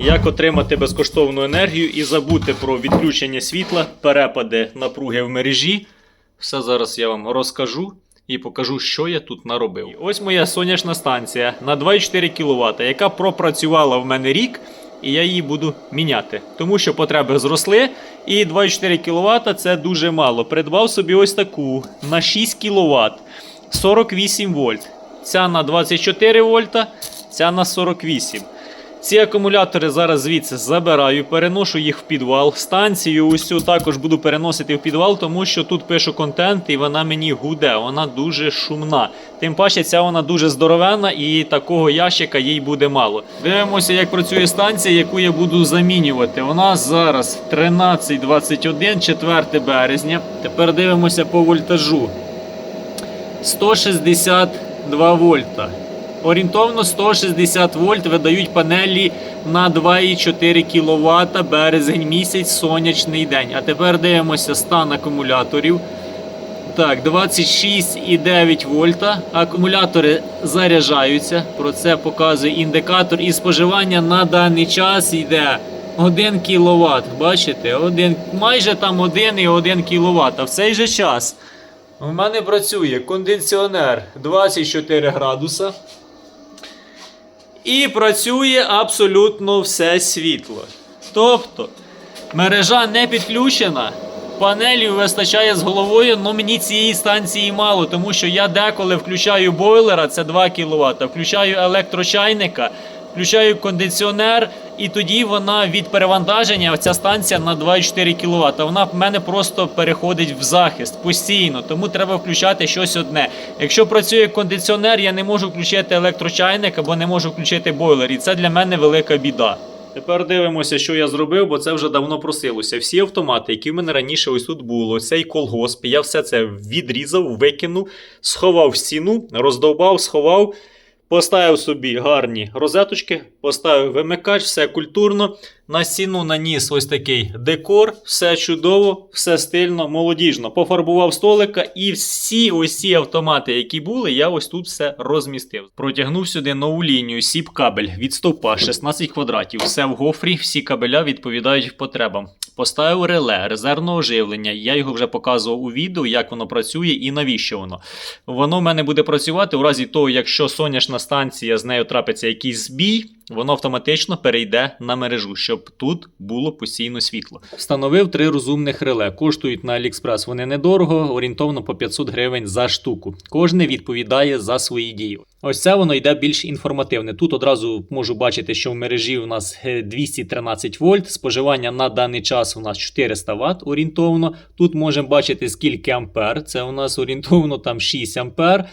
Як отримати безкоштовну енергію і забути про відключення світла, перепади напруги в мережі. Все зараз я вам розкажу і покажу, що я тут наробив. Ось моя сонячна станція на 2,4 кВт, яка пропрацювала в мене рік, і я її буду міняти, тому що потреби зросли. І 2,4 кВт це дуже мало. Придбав собі ось таку на 6 кВт 48 вольт. Ця на 24 вольта, ця на 48. Ці акумулятори зараз звідси забираю, переношу їх в підвал. Станцію усю також буду переносити в підвал, тому що тут пишу контент і вона мені гуде, вона дуже шумна. Тим паче, ця вона дуже здоровенна і такого ящика їй буде мало. Дивимося, як працює станція, яку я буду замінювати. У нас зараз 13.21, 4 березня. Тепер дивимося по вольтажу. 162 вольта. Орієнтовно 160 вольт видають панелі на 2,4 кВт березень місяць сонячний день. А тепер дивимося стан акумуляторів. Так, 26,9 вольта. Акумулятори заряджаються. Про це показує індикатор. І споживання на даний час йде 1 кВт. Бачите? Один, майже там 1,1 кВт. А в цей же час у мене працює кондиціонер 24 градуса. І працює абсолютно все світло. Тобто мережа не підключена, панелів вистачає з головою, але мені цієї станції мало, тому що я деколи включаю бойлера, це 2 кВт, включаю електрочайника, включаю кондиціонер, і тоді вона від перевантаження, ця станція на 2,4 кВт, вона в мене просто переходить в захист постійно, тому треба включати щось одне. Якщо працює кондиціонер, я не можу включити електрочайник або не можу включити бойлер, і це для мене велика біда. Тепер дивимося, що я зробив, бо це вже давно просилося. Всі автомати, які в мене раніше ось тут було, цей колгосп, я все це відрізав, викинув, сховав в стіну, роздовбав, сховав. Поставив собі гарні розеточки, поставив вимикач, все культурно. На стіну наніс ось такий декор, все чудово, все стильно, молодіжно. Пофарбував столика і всі ось автомати, які були, я ось тут все розмістив. Протягнув сюди нову лінію, сіп кабель від стовпа 16 квадратів. Все в гофрі, всі кабеля відповідають потребам. Поставив реле резервного живлення. Я його вже показував у відео, як воно працює і навіщо воно. Воно в мене буде працювати у разі того, якщо сонячна станція з нею трапиться якийсь збій, воно автоматично перейде на мережу, щоб тут було постійно світло. Встановив три розумних реле. Коштують на AliExpress вони недорого, орієнтовно по 500 гривень за штуку. Кожне відповідає за свої дії. Ось це воно йде більш інформативне. Тут одразу можу бачити, що в мережі у нас е, 213 вольт. Споживання на даний час у нас 400 Вт орієнтовно. Тут можемо бачити скільки ампер. Це у нас орієнтовно там 6 ампер.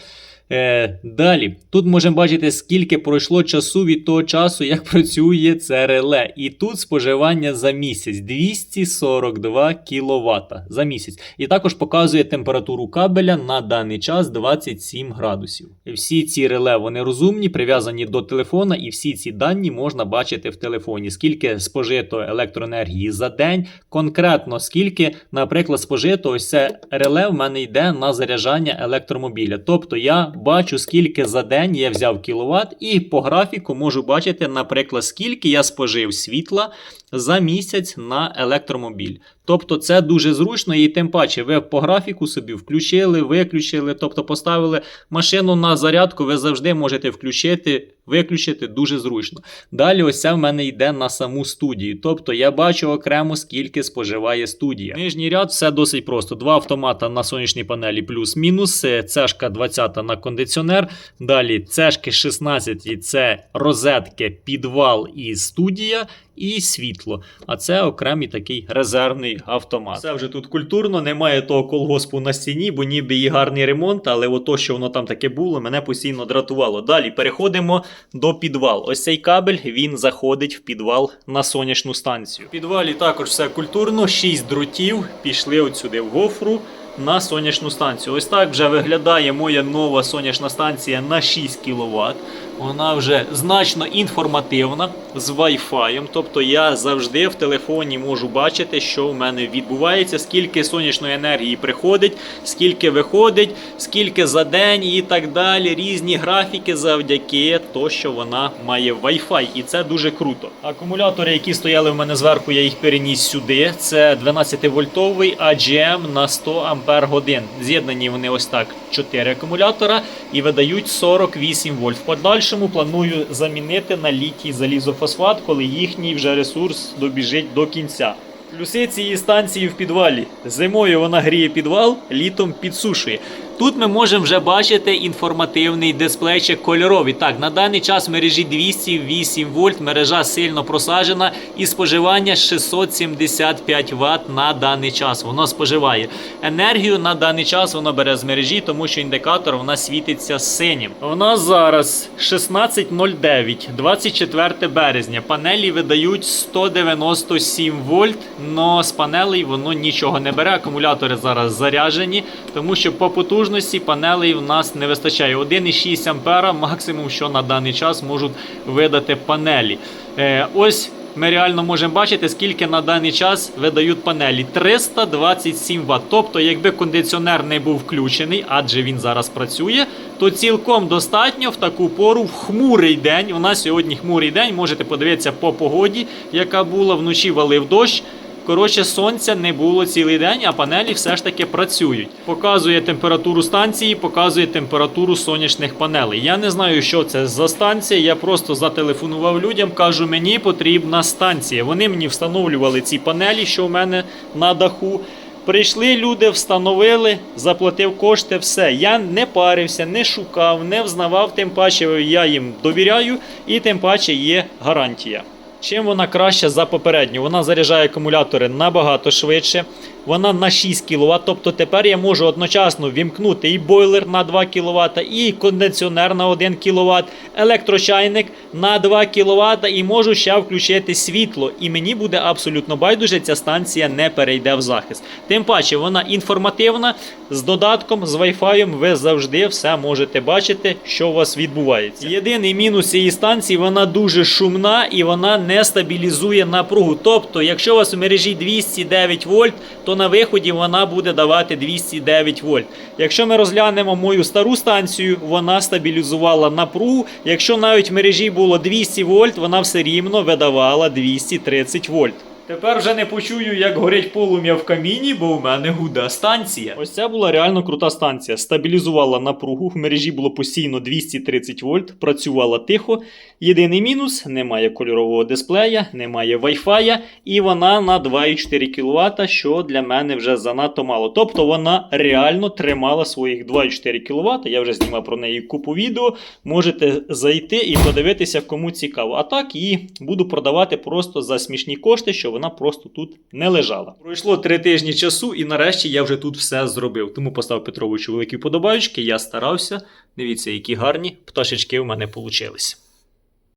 Е, далі, тут можемо бачити, скільки пройшло часу від того часу, як працює це реле. І тут споживання за місяць 242 кВт за місяць. І також показує температуру кабеля на даний час 27 градусів. Всі ці реле вони розумні, прив'язані до телефона, і всі ці дані можна бачити в телефоні. Скільки спожито електроенергії за день, конкретно скільки, наприклад, спожито ось це реле в мене йде на заряджання електромобіля. Тобто я бачу, скільки за день я взяв кіловат, і по графіку можу бачити, наприклад, скільки я спожив світла за місяць на електромобіль. Тобто це дуже зручно, і тим паче ви по графіку собі включили, виключили, тобто поставили машину на зарядку, ви завжди можете включити, виключити дуже зручно. Далі ось це в мене йде на саму студію. Тобто я бачу окремо, скільки споживає студія. Нижній ряд все досить просто. Два автомата на сонячній панелі плюс-мінус, цешка 20 на кондиціонер. Далі цешки 16 це розетки, підвал і студія. І світло, а це окремий такий резервний автомат. Це вже тут культурно, немає того колгоспу на стіні, бо ніби і гарний ремонт, але ото, що воно там таке було, мене постійно дратувало. Далі переходимо до підвал. Ось цей кабель він заходить в підвал на сонячну станцію. В підвалі також все культурно, 6 дротів пішли от сюди в гофру. На сонячну станцію. Ось так вже виглядає моя нова сонячна станція на 6 кВт. Вона вже значно інформативна з Wi-Fi. Тобто я завжди в телефоні можу бачити, що в мене відбувається, скільки сонячної енергії приходить, скільки виходить, скільки за день і так далі. Різні графіки завдяки то, що вона має Wi-Fi. І це дуже круто. Акумулятори, які стояли в мене зверху, я їх переніс сюди. Це 12-вольтовий AGM на 100 Ампер годин. З'єднані вони ось так: 4 акумулятора і видають 48 вольт. В подальшому планую замінити на літій залізофосфат, коли їхній вже ресурс добіжить до кінця. Плюси цієї станції в підвалі. Зимою вона гріє підвал, літом підсушує. Тут ми можемо вже бачити інформативний дисплейчик кольоровий. Так, на даний час в мережі 208 вольт, мережа сильно просаджена і споживання 675 Вт на даний час. Воно споживає енергію на даний час. Воно бере з мережі, тому що індикатор вона світиться синім. У нас зараз 16.09, 24 березня. Панелі видають 197 вольт, але з панелей воно нічого не бере. Акумулятори зараз заряджені, тому що по потужності панелей в нас не вистачає. 1,6 ампера максимум, що на даний час можуть видати панелі. Е, ось ми реально можемо бачити, скільки на даний час видають панелі. 327 Вт. Тобто, якби кондиціонер не був включений, адже він зараз працює, то цілком достатньо в таку пору в хмурий день. У нас сьогодні хмурий день. Можете подивитися по погоді, яка була вночі валив дощ. Коротше, сонця не було цілий день, а панелі все ж таки працюють. Показує температуру станції, показує температуру сонячних панелей. Я не знаю, що це за станція. Я просто зателефонував людям, кажу, мені потрібна станція. Вони мені встановлювали ці панелі, що в мене на даху. Прийшли люди, встановили, заплатив кошти, все. Я не парився, не шукав, не взнавав, тим паче я їм довіряю, і тим паче є гарантія. Чим вона краща за попередню? Вона заряджає акумулятори набагато швидше. Вона на 6 кВт, тобто тепер я можу одночасно вімкнути і бойлер на 2 кВт, і кондиціонер на 1 кВт, електрочайник на 2 кВт і можу ще включити світло. І мені буде абсолютно байдуже, ця станція не перейде в захист. Тим паче вона інформативна, з додатком, з Wi-Fi ви завжди все можете бачити, що у вас відбувається. Єдиний мінус цієї станції, вона дуже шумна і вона не стабілізує напругу. Тобто, якщо у вас у мережі 209 вольт, то на виході вона буде давати 209 вольт. Якщо ми розглянемо мою стару станцію, вона стабілізувала напругу. Якщо навіть в мережі було 200 вольт, вона все рівно видавала 230 вольт. Тепер вже не почую, як горять полум'я в каміні, бо в мене гуда станція. Ось це була реально крута станція. Стабілізувала напругу. В мережі було постійно 230 вольт, працювала тихо. Єдиний мінус: немає кольорового дисплея, немає Wi-Fi, і вона на 2,4 кВт, що для мене вже занадто мало. Тобто вона реально тримала своїх 2,4 кВт. Я вже знімав про неї купу відео. Можете зайти і подивитися, кому цікаво. А так її буду продавати просто за смішні кошти, що вона просто тут не лежала. Пройшло три тижні часу, і нарешті я вже тут все зробив. Тому постав Петровичу великі подобаючки. Я старався. Дивіться, які гарні пташечки в мене получились.